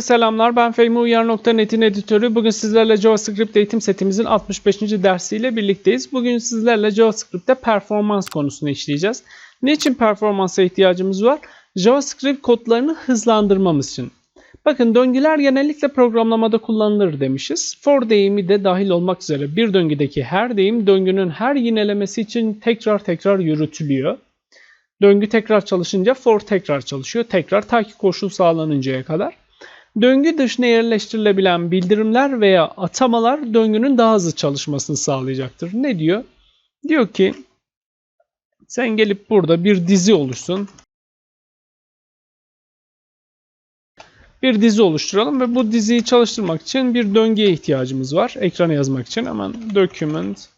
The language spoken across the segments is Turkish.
Selamlar ben Fehmi Uyar.net'in editörü. Bugün sizlerle JavaScript eğitim setimizin 65. dersiyle birlikteyiz. Bugün sizlerle JavaScript'te performans konusunu işleyeceğiz. Niçin performansa ihtiyacımız var? JavaScript kodlarını hızlandırmamız için. Bakın döngüler genellikle programlamada kullanılır demişiz. For deyimi de dahil olmak üzere bir döngüdeki her deyim döngünün her yinelemesi için tekrar tekrar yürütülüyor. Döngü tekrar çalışınca for tekrar çalışıyor. Tekrar ta ki koşul sağlanıncaya kadar. Döngü dışına yerleştirilebilen bildirimler veya atamalar döngünün daha hızlı çalışmasını sağlayacaktır. Ne diyor? Diyor ki sen gelip burada bir dizi oluşsun. Bir dizi oluşturalım ve bu diziyi çalıştırmak için bir döngüye ihtiyacımız var. Ekrana yazmak için hemen document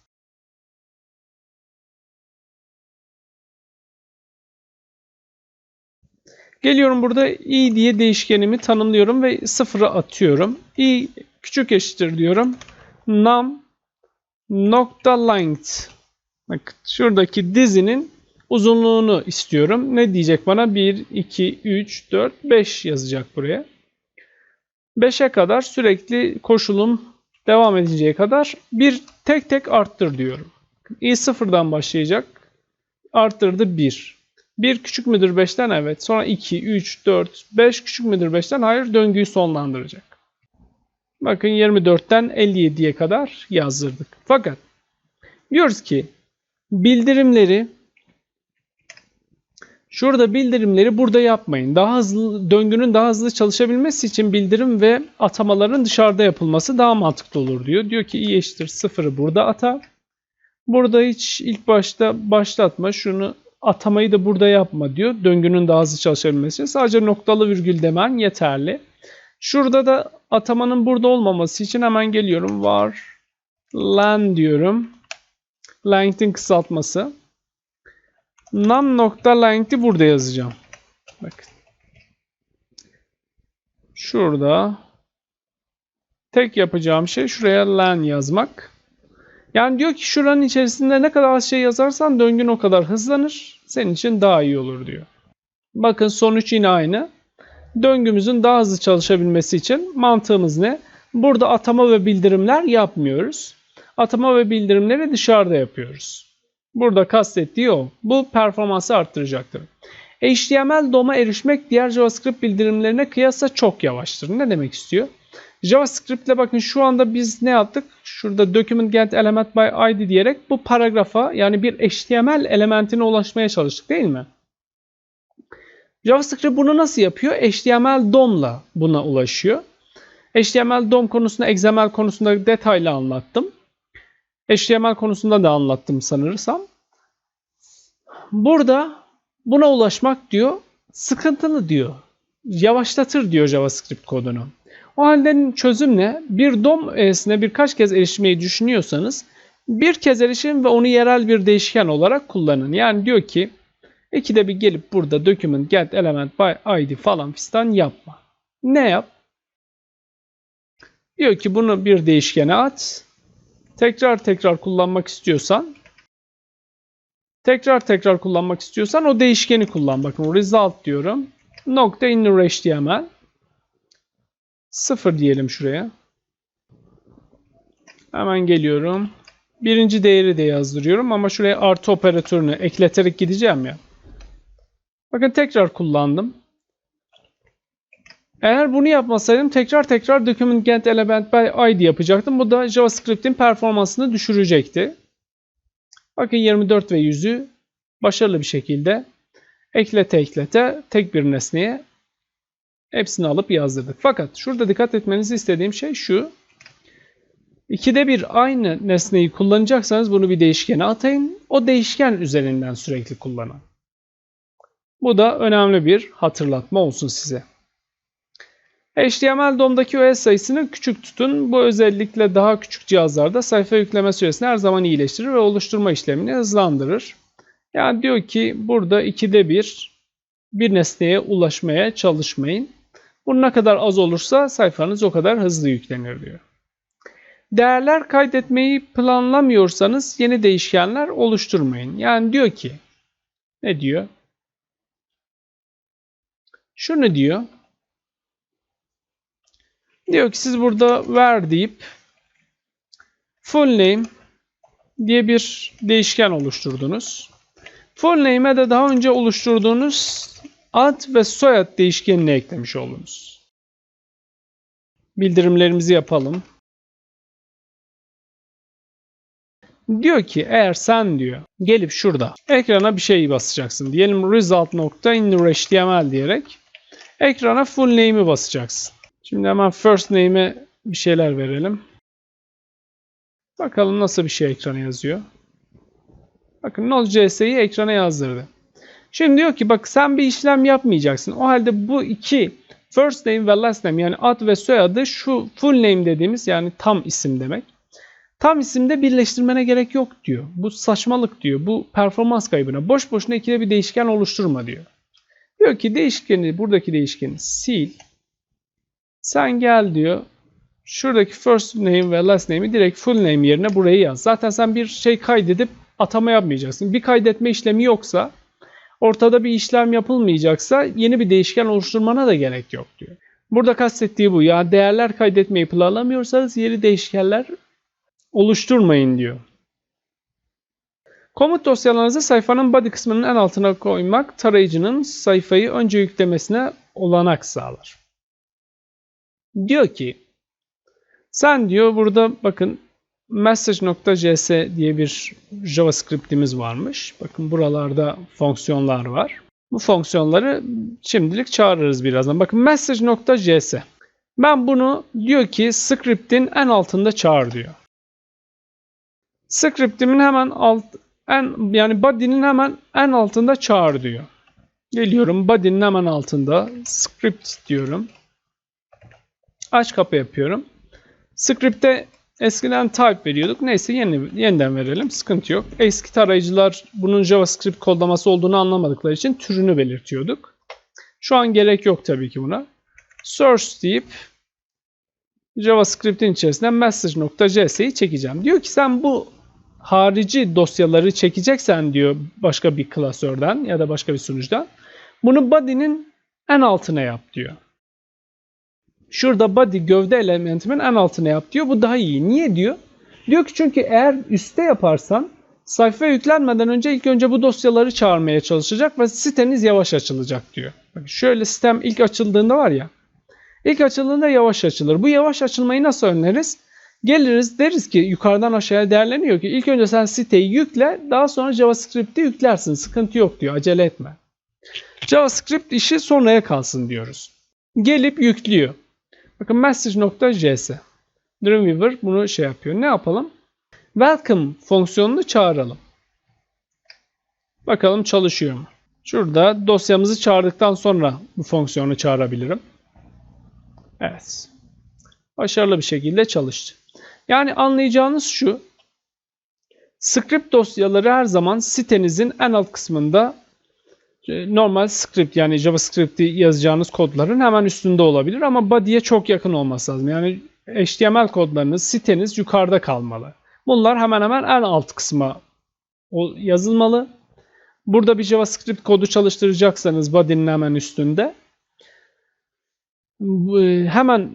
Geliyorum burada i diye değişkenimi tanımlıyorum ve sıfıra atıyorum. i küçük eşittir diyorum. num nokta length. Bak şuradaki dizinin uzunluğunu istiyorum. Ne diyecek bana? 1, 2, 3, 4, 5 yazacak buraya. 5'e kadar sürekli koşulum devam edinceye kadar bir tek tek arttır diyorum. i sıfırdan başlayacak. Arttırdı 1. 1 küçük müdür 5'ten? Evet. Sonra 2, 3, 4, 5 küçük müdür 5'ten? Hayır. Döngüyü sonlandıracak. Bakın 24'ten 57'ye kadar yazdırdık. Fakat diyoruz ki bildirimleri şurada bildirimleri burada yapmayın. Daha hızlı döngünün daha hızlı çalışabilmesi için bildirim ve atamaların dışarıda yapılması daha mantıklı olur diyor. Diyor ki i eşittir 0'ı burada ata. Burada hiç ilk başta başlatma. Şunu atamayı da burada yapma diyor. Döngünün daha hızlı çalışabilmesi için. Sadece noktalı virgül demen yeterli. Şurada da atamanın burada olmaması için hemen geliyorum. Var len diyorum. Length'in kısaltması. Num nokta length'i burada yazacağım. Bakın. Şurada tek yapacağım şey şuraya len yazmak. Yani diyor ki şuranın içerisinde ne kadar az şey yazarsan döngün o kadar hızlanır. Senin için daha iyi olur diyor. Bakın sonuç yine aynı. Döngümüzün daha hızlı çalışabilmesi için mantığımız ne? Burada atama ve bildirimler yapmıyoruz. Atama ve bildirimleri dışarıda yapıyoruz. Burada kastettiği o. Bu performansı arttıracaktır. HTML DOM'a erişmek diğer JavaScript bildirimlerine kıyasla çok yavaştır. Ne demek istiyor? JavaScript ile bakın şu anda biz ne yaptık? Şurada document get element by id diyerek bu paragrafa yani bir HTML elementine ulaşmaya çalıştık değil mi? JavaScript bunu nasıl yapıyor? HTML DOM'la buna ulaşıyor. HTML DOM konusunda, XML konusunda detaylı anlattım. HTML konusunda da anlattım sanırsam. Burada buna ulaşmak diyor sıkıntılı diyor. Yavaşlatır diyor JavaScript kodunu. O halde çözüm ne? Bir DOM öğesine birkaç kez erişmeyi düşünüyorsanız bir kez erişin ve onu yerel bir değişken olarak kullanın. Yani diyor ki ikide bir gelip burada document get element by id falan fistan yapma. Ne yap? Diyor ki bunu bir değişkene at. Tekrar tekrar kullanmak istiyorsan tekrar tekrar kullanmak istiyorsan o değişkeni kullan. Bakın result diyorum. Nokta inner html 0 diyelim şuraya. Hemen geliyorum. Birinci değeri de yazdırıyorum ama şuraya artı operatörünü ekleterek gideceğim ya. Bakın tekrar kullandım. Eğer bunu yapmasaydım tekrar tekrar document get element by id yapacaktım. Bu da JavaScript'in performansını düşürecekti. Bakın 24 ve 100'ü başarılı bir şekilde eklete eklete tek bir nesneye Hepsini alıp yazdırdık. Fakat şurada dikkat etmenizi istediğim şey şu. İkide bir aynı nesneyi kullanacaksanız bunu bir değişkene atayın. O değişken üzerinden sürekli kullanın. Bu da önemli bir hatırlatma olsun size. HTML DOM'daki OS sayısını küçük tutun. Bu özellikle daha küçük cihazlarda sayfa yükleme süresini her zaman iyileştirir ve oluşturma işlemini hızlandırır. Yani diyor ki burada ikide bir bir nesneye ulaşmaya çalışmayın. Bu ne kadar az olursa sayfanız o kadar hızlı yüklenir diyor. Değerler kaydetmeyi planlamıyorsanız yeni değişkenler oluşturmayın. Yani diyor ki ne diyor? Şunu diyor. Diyor ki siz burada ver deyip full name diye bir değişken oluşturdunuz. Full name'e de daha önce oluşturduğunuz ad ve soyad değişkenini eklemiş oldunuz. Bildirimlerimizi yapalım. Diyor ki eğer sen diyor gelip şurada ekrana bir şey basacaksın. Diyelim result.innerHTML diyerek ekrana full name'i basacaksın. Şimdi hemen first name'e bir şeyler verelim. Bakalım nasıl bir şey ekrana yazıyor. Bakın Node.js'yi ekrana yazdırdı. Şimdi diyor ki bak sen bir işlem yapmayacaksın. O halde bu iki first name ve last name yani ad ve soyadı şu full name dediğimiz yani tam isim demek. Tam isimde birleştirmene gerek yok diyor. Bu saçmalık diyor. Bu performans kaybına. Boş boşuna ikide bir değişken oluşturma diyor. Diyor ki değişkeni, buradaki değişkeni sil. Sen gel diyor. Şuradaki first name ve last name'i direkt full name yerine buraya yaz. Zaten sen bir şey kaydedip atama yapmayacaksın. Bir kaydetme işlemi yoksa, ortada bir işlem yapılmayacaksa yeni bir değişken oluşturmana da gerek yok diyor. Burada kastettiği bu. Yani değerler kaydetmeyi planlamıyorsanız yeni değişkenler oluşturmayın diyor. Komut dosyalarınızı sayfanın body kısmının en altına koymak tarayıcının sayfayı önce yüklemesine olanak sağlar. Diyor ki sen diyor burada bakın message.js diye bir JavaScript'imiz varmış. Bakın buralarda fonksiyonlar var. Bu fonksiyonları şimdilik çağırırız birazdan. Bakın message.js. Ben bunu diyor ki script'in en altında çağır diyor. Script'imin hemen alt en yani body'nin hemen en altında çağır diyor. Geliyorum body'nin hemen altında script diyorum. Aç kapı yapıyorum. Script'te eskiden type veriyorduk. Neyse yeni, yeniden verelim. Sıkıntı yok. Eski tarayıcılar bunun JavaScript kodlaması olduğunu anlamadıkları için türünü belirtiyorduk. Şu an gerek yok tabii ki buna. Source deyip JavaScript'in içerisinde message.js'yi çekeceğim. Diyor ki sen bu harici dosyaları çekeceksen diyor başka bir klasörden ya da başka bir sunucudan bunu body'nin en altına yap diyor. Şurada body gövde elementimin en altına yap diyor. Bu daha iyi. Niye diyor? Diyor ki çünkü eğer üstte yaparsan sayfa yüklenmeden önce ilk önce bu dosyaları çağırmaya çalışacak ve siteniz yavaş açılacak diyor. Bak şöyle sistem ilk açıldığında var ya. İlk açıldığında yavaş açılır. Bu yavaş açılmayı nasıl önleriz? Geliriz deriz ki yukarıdan aşağıya değerleniyor ki ilk önce sen siteyi yükle daha sonra JavaScript'i yüklersin. Sıkıntı yok diyor. Acele etme. JavaScript işi sonraya kalsın diyoruz. Gelip yüklüyor. Bakın message.js. Dreamweaver bunu şey yapıyor. Ne yapalım? Welcome fonksiyonunu çağıralım. Bakalım çalışıyor mu? Şurada dosyamızı çağırdıktan sonra bu fonksiyonu çağırabilirim. Evet. Başarılı bir şekilde çalıştı. Yani anlayacağınız şu. Script dosyaları her zaman sitenizin en alt kısmında normal script yani JavaScript'i yazacağınız kodların hemen üstünde olabilir ama body'ye çok yakın olması lazım. Yani HTML kodlarınız, siteniz yukarıda kalmalı. Bunlar hemen hemen en alt kısma yazılmalı. Burada bir JavaScript kodu çalıştıracaksanız body'nin hemen üstünde e, hemen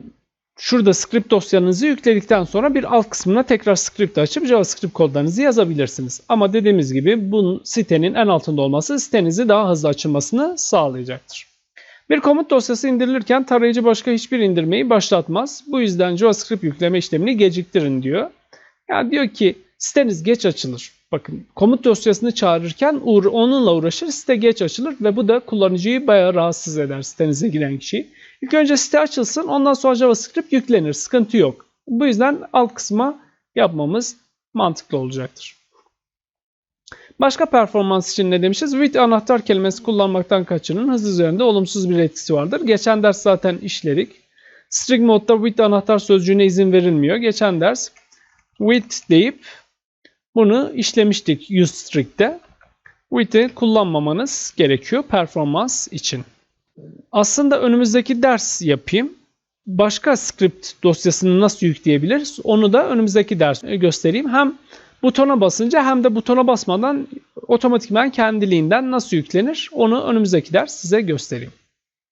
Şurada script dosyanızı yükledikten sonra bir alt kısmına tekrar script açıp JavaScript kodlarınızı yazabilirsiniz. Ama dediğimiz gibi bunun sitenin en altında olması sitenizi daha hızlı açılmasını sağlayacaktır. Bir komut dosyası indirilirken tarayıcı başka hiçbir indirmeyi başlatmaz. Bu yüzden JavaScript yükleme işlemini geciktirin diyor. Yani diyor ki siteniz geç açılır. Bakın komut dosyasını çağırırken onunla uğraşır site geç açılır ve bu da kullanıcıyı bayağı rahatsız eder sitenize giren kişiyi. İlk önce site açılsın ondan sonra JavaScript yüklenir. Sıkıntı yok. Bu yüzden alt kısma yapmamız mantıklı olacaktır. Başka performans için ne demişiz? With anahtar kelimesi kullanmaktan kaçının hız üzerinde olumsuz bir etkisi vardır. Geçen ders zaten işledik. String modda with anahtar sözcüğüne izin verilmiyor. Geçen ders with deyip bunu işlemiştik useStrict'te. With'i kullanmamanız gerekiyor performans için. Aslında önümüzdeki ders yapayım. Başka script dosyasını nasıl yükleyebiliriz? Onu da önümüzdeki ders göstereyim. Hem butona basınca hem de butona basmadan otomatikman kendiliğinden nasıl yüklenir? Onu önümüzdeki ders size göstereyim.